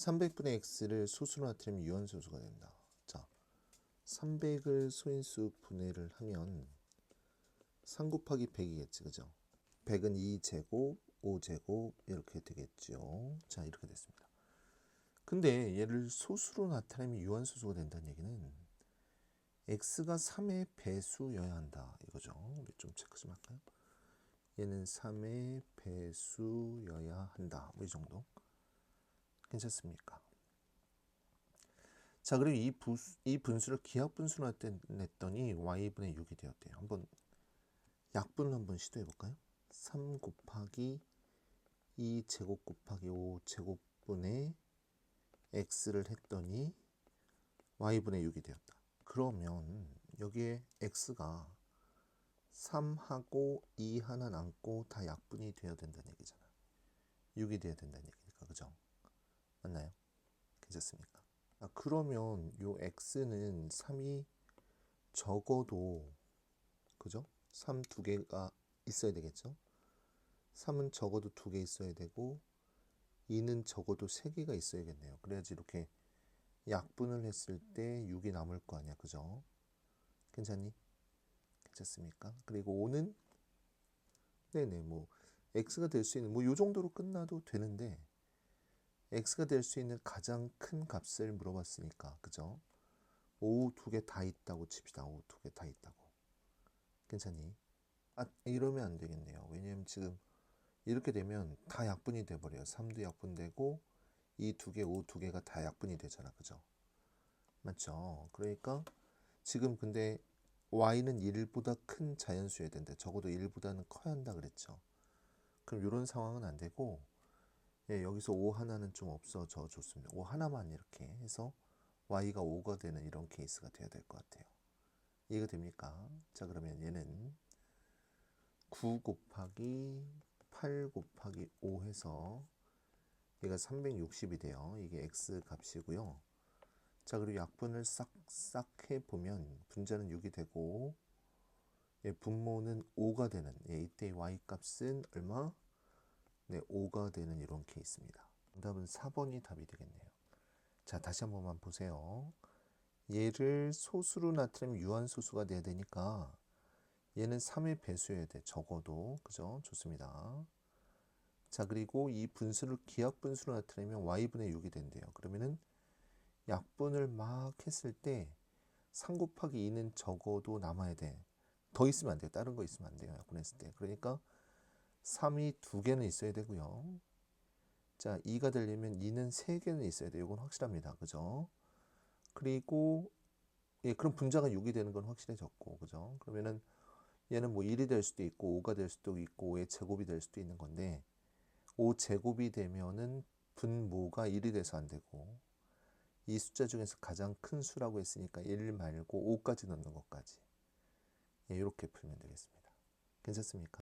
300분의 x를 소수로 나타내면 유한소수가 된다. 자, 300을 소인수 분해를 하면 3 곱하기 100이겠지, 그죠? 100은 2제곱, 5제곱 이렇게 되겠죠. 자, 이렇게 됐습니다. 근데 얘를 소수로 나타내면 유한소수가 된다는 얘기는 x가 3의 배수여야 한다 이거죠. 우리 좀 체크 좀 할까요? 얘는 3의 배수여야 한다. 뭐 이 정도. 괜찮습니까? 자, 그리고 이, 부수, 이 분수를 기하 분수로 냈더니 y분의 6이 되었대요. 한번 약분을 한번 시도해 볼까요? 3 곱하기 2 제곱 곱하기 5 제곱분의 x를 했더니 y분의 6이 되었다. 그러면 여기에 x가 3하고 2 하나 남고 다 약분이 되어야 된다는 얘기잖아. 6이 되어야 된다는 얘기니까 그죠? 맞나요? 괜찮습니까? 아, 그러면 요 x는 3이 적어도 그죠? 3 두 개가 있어야 되겠죠? 3은 적어도 두 개 있어야 되고 2는 적어도 세 개가 있어야겠네요. 그래야지 이렇게 약분을 했을 때 6이 남을 거 아니야. 그죠? 괜찮니? 괜찮습니까? 그리고 5는 네네 뭐 x가 될 수 있는 뭐 요 정도로 끝나도 되는데 x가 될 수 있는 가장 큰 값을 물어봤으니까 그죠? 5두개 다 있다고 칩시다. 5두개 다 있다고. 괜찮니? 아 이러면 안 되겠네요. 왜냐면 지금 이렇게 되면 다 약분이 돼 버려요. 3도 약분되고 이 두 개, 5두 개가 다 약분이 되잖아. 그죠? 맞죠? 그러니까 지금 근데 y는 1보다 큰 자연수여야 된대. 적어도 1보다는 커야 한다 그랬죠. 그럼 이런 상황은 안 되고 예, 여기서 5 하나는 좀 없어져 줬습니다. 5 하나만 이렇게 해서 y가 5가 되는 이런 케이스가 돼야 될 것 같아요. 이해가 됩니까? 자 그러면 얘는 9 곱하기 8 곱하기 5 해서 얘가 360이 돼요. 이게 x 값이고요. 자 그리고 약분을 싹싹 해보면 분자는 6이 되고 예, 분모는 5가 되는 예, 이때 y 값은 얼마? 네, 5가 되는 이런 케이스입니다. 정답은 4번이 답이 되겠네요. 자 다시 한 번만 보세요. 얘를 소수로 나타내면 유한소수가 돼야 되니까 얘는 3의 배수여야 돼. 적어도. 그죠? 좋습니다. 자, 그리고 이 분수를 기하분수로 나타내면 y분의 6이 된대요. 그러면은 약분을 막 했을 때 3 곱하기 2는 적어도 남아야 돼. 더 있으면 안 돼요. 다른 거 있으면 안 돼요. 약분했을 때. 그러니까 3이 두 개는 있어야 되고요. 자, 2가 되려면 2는 세 개는 있어야 돼요. 이건 확실합니다. 그죠? 그리고 예, 그럼 분자가 6이 되는 건 확실해졌고. 그죠? 그러면은 얘는 뭐 1이 될 수도 있고 5가 될 수도 있고 5의 제곱이 될 수도 있는 건데 5 제곱이 되면은 분모가 1이 돼서 안 되고 이 숫자 중에서 가장 큰 수라고 했으니까 1 말고 5까지 넣는 것까지 예, 이렇게 풀면 되겠습니다. 괜찮습니까?